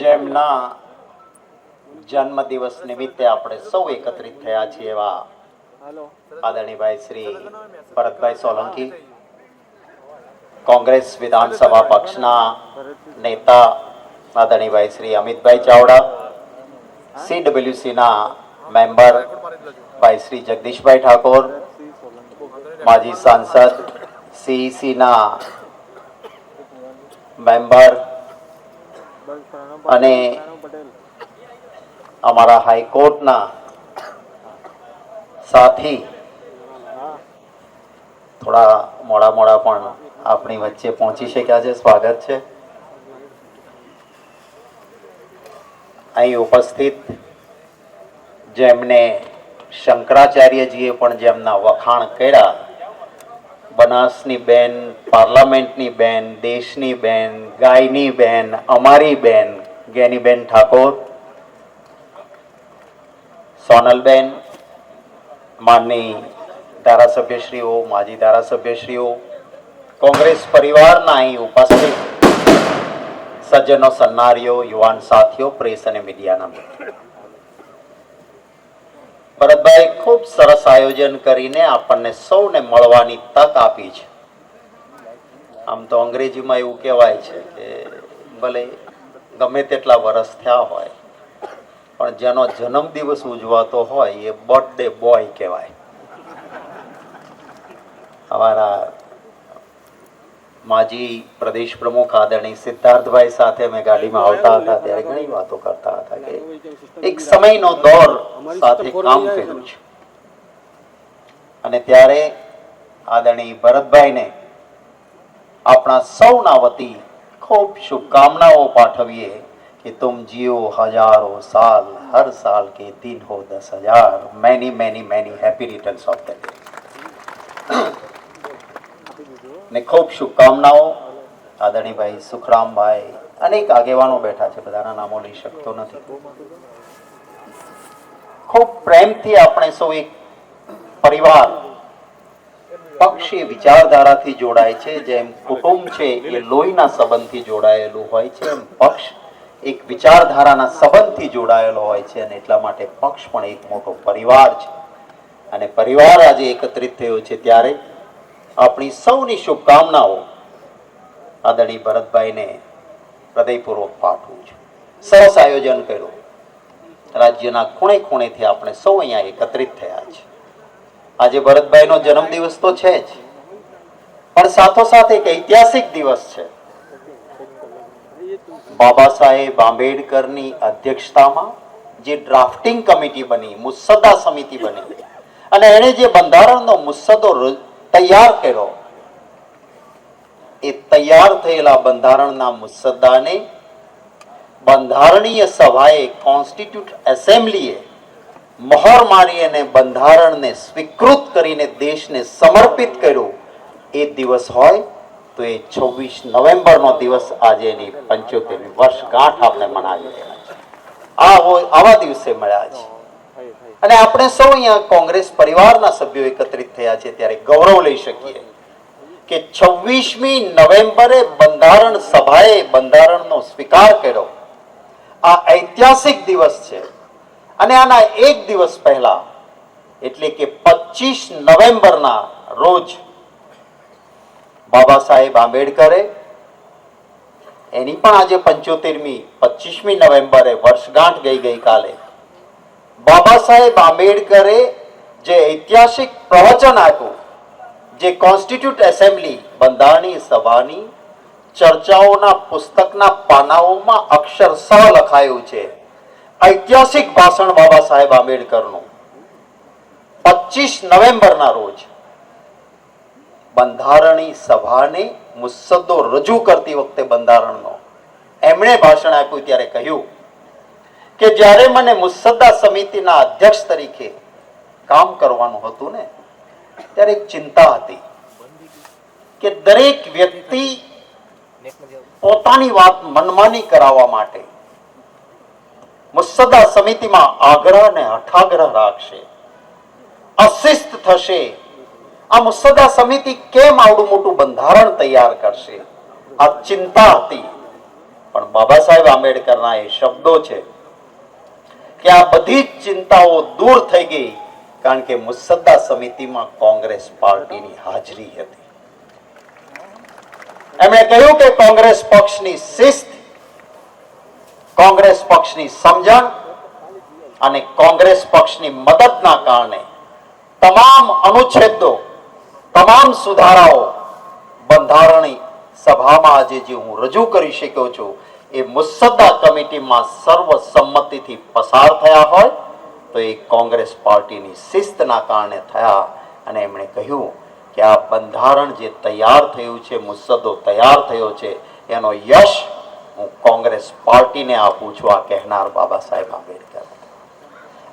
જેમના જન્મદિવસ નિમિત્તે આપણે સૌ એકત્રિત થયા છીએ એવા આદરણીભાઈ શ્રી ભરતભાઈ સોલંકી, કોંગ્રેસ વિધાનસભા પક્ષના નેતા આદરણીભાઈ શ્રી અમિતભાઈ ચાવડા, સીડબ્લ્યુસીના મેમ્બર ભાઈ શ્રી જગદીશભાઈ ઠાકોર, માજી સાંસદ, સીઈસીના મેમ્બર અને અમારા હાઈકોર્ટના સાથી થોડા મોડા મોડા પણ આપણી વચ્ચે પહોંચી શક્યા છે. સ્વાગત છે. અહીં ઉપસ્થિત જેમને શંકરાચાર્યજીએ પણ જેમના વખાણ કર્યા બનાસની બેન, પાર્લામેન્ટની બેન, દેશની બેન, ગાયની બેન, અમારી બેન ગેનીબેન ઠાકોર, સોનલબેન, માનની ધારાસભ્યશ્રીઓ, માજી ધારાસભ્યશ્રીઓ, કોંગ્રેસ પરિવારના અહીં ઉપસ્થિત સજ્જનો, સન્નારીઓ, યુવાન સાથીઓ, પ્રેસ અને મીડિયાના મિત્રો ભરતભાઈ ખૂબ સરસ આયોજન કરીને આપણને સૌને મળવાની તક આપી છે. આમ તો અંગ્રેજીમાં એવું કહેવાય છે કે ભલે ગમે તેટલા વર્ષ થયા હોય પણ જેનો જન્મદિવસ ઉજવાતો હોય એ બર્થડે બોય કહેવાય. અમારા માજી પ્રદેશ પ્રમુખ આદરણીય સિદ્ધાર્થભાઈ સાથે મેં ગાડીમાં આવતા હતા ત્યારે ઘણી વાતો કરતા હતા કે એક સમયનો દોર સાથે કામ કર્યું છે. અને ત્યારે આદરણીય ભરતભાઈને આપણા સૌના વતી ખૂબ શુભકામનાઓ પાઠવીએ કે તુમ જીઓ હજારો સાલ, હર સાલ કે દિન હો દસ હજાર. Many many many happy returns of the day ને ખૂબ શુભકામનાઓ આદરણીભાઈ સુખરામભાઈ. અનેક આગેવાનો બેઠા છે, બધાના નામો લઈ શકતો નથી. ખૂબ પ્રેમથી આપણે સૌ એક પરિવાર. પક્ષી વિચારધારાથી જોડાય છે, જેમ કુટુંબ છે, એ લોહીના સંબંધથી જોડાયેલું હોય છે, એમ પક્ષ એક વિચારધારાના સંબંધથી જોડાયેલો હોય છે, અને એટલા માટે પક્ષ પણ એક મોટો પરિવાર છે. અને પરિવાર આજે એકત્રિત થયો છે ત્યારે આપણી સૌની શુભકામનાઓ આદરણી ભરતભાઈને હૃદયપૂર્વક પાઠવું છું. સરસ આયોજન કર્યું. રાજ્યના ખૂણે ખૂણેથી આપણે સૌ અહીંયા એકત્રિત થયા છે આજે ભરતભાઈનો જન્મદિવસ તો છે જ. પણ સાથોસાથ એક ઐતિહાસિક દિવસ છે. બાબા સાહેબ આંબેડકરની અધ્યક્ષતામાં જે ડ્રાફ્ટિંગ કમિટી બની, મુસદ્દા સમિતિ બની, અને એણે જે બંધારણનો મુસદ્દો તૈયાર કર્યો, એ તૈયાર થયેલા બંધારણના મુસદ્દાને બંધારણીય સભાએ કોન્સ્ટિટ્યુટ એસેમ્બલીએ મહોર મારી અને બંધારણને સ્વીકૃત કરીને દેશને સમર્પિત કર્યો. એ દિવસ હોય તો એ છવ્વીસ નવેમ્બરનો દિવસ આજે એની પંચોતેરમી વર્ષગાંઠ આપણે મનાવી રહ્યા છે આવા દિવસે મળ્યા છે. અને આપણે સૌ અહીંયા કોંગ્રેસ પરિવારના સભ્યો એકત્રિત થયા છે, ત્યારે ગૌરવ લઈ શકીએ કે છવ્વીસમી નવેમ્બરે બંધારણ સભાએ બંધારણનો સ્વીકાર કર્યો. આ ઐતિહાસિક દિવસ છે. અને આના એક દિવસ પહેલા, એટલે કે પચીસ નવેમ્બરના રોજ, બાબા સાહેબ આંબેડકરે એની પણ આજે પંચોતેરમી, પચીસમી નવેમ્બરે વર્ષગાંઠ ગઈ ગઈકાલે બાબા સાહેબ આંબેડકરે જે ઐતિહાસિક પ્રવચન આપ્યું, જે કોન્સ્ટિટ્યુટ એસેમ્બલી, બંધારણીય સભાની ચર્ચાઓના પુસ્તકના પાનાઓમાં અક્ષરશઃ લખાયું છે ઐતિહાસિક ભાષણ બાબા સાહેબ આંબેડકરનું. પચીસ નવેમ્બરના રોજ બંધારણી સભાને મુસદ્દો રજૂ કરતી વખતે બંધારણનો એમણે ભાષણ આપ્યું ત્યારે કહ્યું કે જ્યારે મને મુસદ્દા સમિતિના અધ્યક્ષ તરીકે કામ કરવાનું હતું ને, ત્યારે એક ચિંતા હતી કે દરેક વ્યક્તિ પોતાની વાત મનમાની કરાવવા માટે મુસદ્દા સમિતિમાં આગ્રહ ને અઠાગ્રહ રાખશે. અશિસ્ત થશે. આ મુસદ્દા સમિતિ કેમ આવડું મોટું બંધારણ તૈયાર કરશે? આ ચિંતા હતી. પણ બાબા સાહેબ આંબેડકરના એ શબ્દો છે કે આ બધી જ ચિંતાઓ દૂર થઈ ગઈ કારણ કે મુસદ્દા સમિતિમાં કોંગ્રેસ પાર્ટીની હાજરી હતી. એમણે કહ્યું કે કોંગ્રેસ પક્ષની શિસ્ત કોંગ્રેસ પક્ષની સમજણ અને કોંગ્રેસ પક્ષની મદદના કારણે તમામ અનુચ્છેદો, તમામ સુધારાઓ બંધારણી સભામાં આજે જે હું રજૂ કરી શક્યો છું, એ મુસદ્દા કમિટીમાં સર્વસંમતિથી પસાર થયા હોય તો એ કોંગ્રેસ પાર્ટીની શિસ્તના કારણે થયા અને એમણે કહ્યું કે આ બંધારણ જે તૈયાર થયું છે, મુસદ્દો તૈયાર થયો છે, એનો યશ કોંગ્રેસ પાર્ટીને આપું છું આ કહેનાર બાબા સાહેબ આંબેડકર.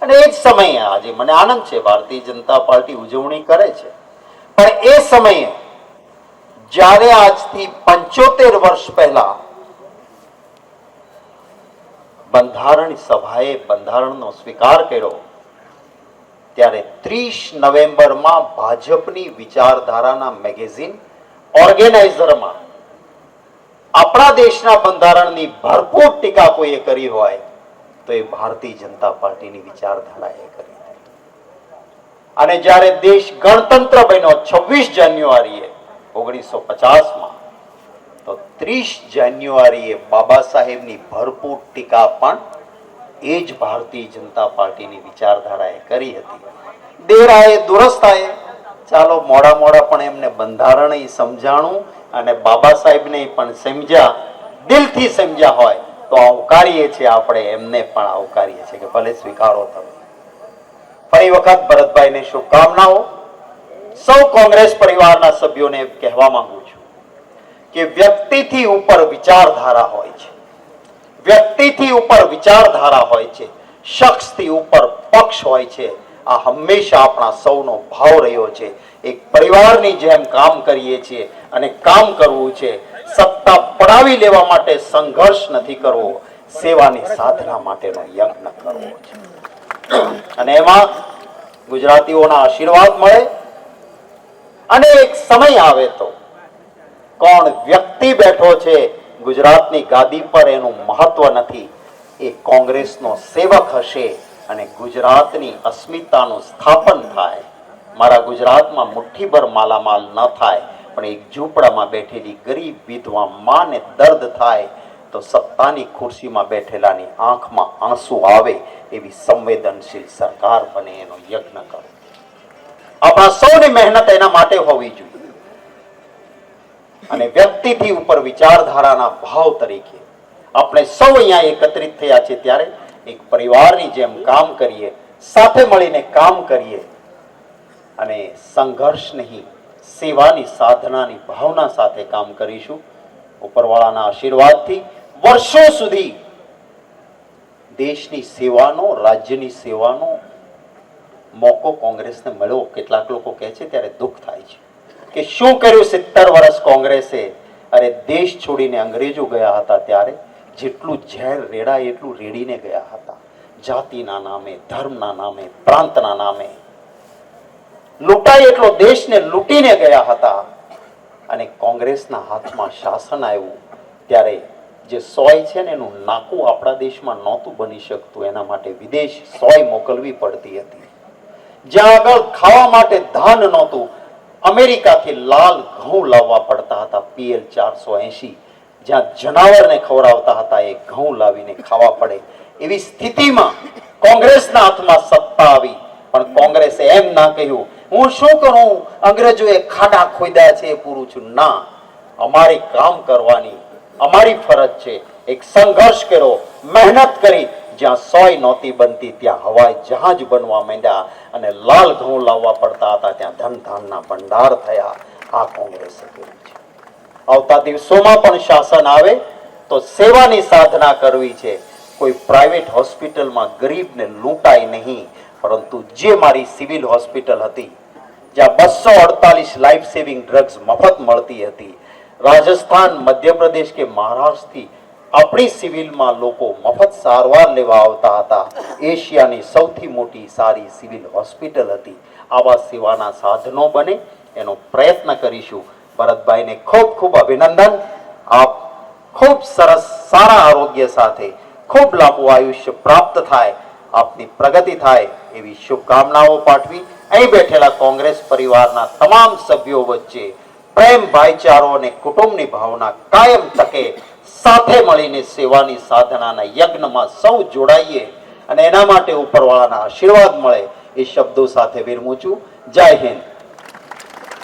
અને એ જ સમયે આજે મને આનંદ છે, ભારતીય જનતા પાર્ટી ઉજવણી કરે છે. પણ એ સમયે જ્યારે આજથી પંચોતેર વર્ષ પહેલા બંધારણ સભાએ બંધારણનો સ્વીકાર કર્યો, ત્યારે ત્રીસ નવેમ્બરમાં ભાજપની વિચારધારાના મેગેઝિન ઓર્ગેનાઇઝરમાં આપણા દેશના બંધારણની ભરપૂર ટીકા કોઈએ કરી હોય, તો એ ભારતીય જનતા પાર્ટીની વિચારધારાએ કરી અને જ્યારે દેશ ગણતંત્ર બન્યો છવ્વીસ જાન્યુઆરીએ, ઓગણીસો પચાસમાં, તો ત્રીસ જાન્યુઆરીએ બાબા સાહેબની ભરપૂર ટીકા પણ એ જ ભારતીય જનતા પાર્ટીની વિચારધારાએ કરી હતી. દેરાએ દુરસ્તાએ ચાલો મોડા મોડા પણ એમને બંધારણ સમજાણું અને બાબા સાહેબને પણ સમજ્યા, દિલથી સમજ્યા હોય, તો આવકારીએ છીએ આપણે, એમને પણ આવકારીએ છીએ કે ભલે સ્વીકારો તમે. ફરી વખત ભરતભાઈને શુભકામનાઓ. સૌ કોંગ્રેસ પરિવારના સભ્યોને કહેવા માંગુ છું કે વ્યક્તિથી ઉપર વિચારધારા હોય છે. વ્યક્તિથી ઉપર વિચારધારા હોય છે. શખ્સથી ઉપર પક્ષ હોય છે. આ હંમેશા આપણા સૌનો ભાવ રહ્યો છે. એક પરિવારની જેમ કામ કરીએ છીએ અને કામ કરવું છે. સત્તા પડાવી લેવા માટે સંઘર્ષ નથી કરવો. સેવાની સાધના માટેનો યજ્ઞ કરવો છે. અને એમાં ગુજરાતીઓના આશીર્વાદ મળે અને એક સમય આવે તો કોણ વ્યક્તિ બેઠો છે ગુજરાતની ગાદી પર એનું મહત્વ નથી. એ કોંગ્રેસનો સેવક હશે. અને ગુજરાતની અસ્મિતાનું સ્થાપન થાય. મારા ગુજરાતમાં મુઠ્ઠીભર માલામાલ ન થાય, પણ એક ઝૂંપડામાં બેઠેલી ગરીબ વિધવા માને દર્દ થાય, તો સત્તાની ખુરશીમાં બેઠેલાની આંખમાં આંસુ આવે એવી સંવેદનશીલ સરકાર બને એનો યજ્ઞ કરો. આપણા સૌની મહેનત એના માટે હોવી જોઈએ. અને વ્યક્તિથી ઉપર વિચારધારાના ભાવ તરીકે. આપણે સૌ અહીંયા એકત્રિત થયા છે ત્યારે એક પરિવારની જેમ કામ કરીએ, સાથે મળીને કામ કરીએ. અને સંઘર્ષ નહીં, સેવાની સાધનાની ભાવના સાથે કામ કરીશું. ઉપરવાળાના આશીર્વાદથી વર્ષો સુધી દેશની સેવાનો, રાજ્યની સેવાનો મોકો કોંગ્રેસને મળ્યો. કેટલાક લોકો કહે છે, ત્યારે દુઃખ થાય છે. કે શું કર્યું સિત્તેર વર્ષ કોંગ્રેસે? અરે, દેશ છોડીને અંગ્રેજો ગયા હતા ત્યારે જેટલું ઝેર રેડાય એટલું રેડીને ગયા હતા. જાતિના નામે, ધર્મના નામે, પ્રાંતના નામે. લૂંટાય એટલો દેશને લૂંટીને ગયા હતા. અને કોંગ્રેસના હાથમાં શાસન આવ્યું, ત્યારે જે સોય છે ને એનું નાકું આપણા દેશમાં નહોતું બની શકતું, એના માટે વિદેશ સોય મોકલવી પડતી હતી. જ્યાં આગળ ખાવા માટે ધાન નહોતું, અમેરિકાથી લાલ ઘઉં લાવવા પડતા હતા, પીએલ ચારસો એસી જ્યાં જનાવરને ખવડાવતા હતા એ ઘઉં લાવીને ખાવા પડે એવી સ્થિતિમાં કોંગ્રેસના હાથમાં સત્તા આવી. પણ કોંગ્રેસે એમ ના કહ્યું, હું શું કરું? અંગ્રેજોએ ખાડા ખોદ્યા છે, એ પૂરું છું. ના, અમારે કામ કરવાની, અમારી ફરજ છે. એક સંઘર્ષ કર્યો, મહેનત કરી, જ્યાં સોય નહોતી બનતી, ત્યાં હવાઈ જહાજ બનવા માંડ્યા અને લાલ ઘઉં લાવવા પડતા હતા, ત્યાં ધન ધાનના ભંડાર થયા. આ કોંગ્રેસે કર્યું છે. આવતા દિવસોમાં પણ શાસન આવે તો સેવાની સાધના કરવી છે. કોઈ પ્રાઇવેટ હોસ્પિટલમાં ગરીબને લૂંટાય નહીં, પરંતુ જે મારી સિવિલ હોસ્પિટલ હતી, જ્યાં બસો અડતાલીસ લાઈફ સેવિંગ ડ્રગ્સ મફત મળતી હતી, રાજસ્થાન, મધ્યપ્રદેશ કે મહારાષ્ટ્રથી આપણી સિવિલમાં લોકો મફત સારવાર લેવા આવતા હતા. એશિયાની સૌથી મોટી સારી સિવિલ હોસ્પિટલ હતી. આવા સેવાના સાધનો બને, એનો પ્રયત્ન કરીશું. ભરતભાઈને ખૂબ ખૂબ અભિનંદન. આપ ખૂબ સરસ સારા આરોગ્ય સાથે ખૂબ લાંબુ આયુષ્ય પ્રાપ્ત થાય, આપની પ્રગતિ થાય એવી શુભકામનાઓ પાઠવી. અહીં બેઠેલા કોંગ્રેસ પરિવારના તમામ સભ્યો વચ્ચે પ્રેમ, ભાઈચારો અને કુટુંબની ભાવના કાયમ તકે સાથે મળીને સેવાની સાધનાના યજ્ઞમાં સૌ જોડાઈએ અને એના માટે ઉપરવાળાના આશીર્વાદ મળે એ શબ્દો સાથે વિરમું છું. જય હિન્દ.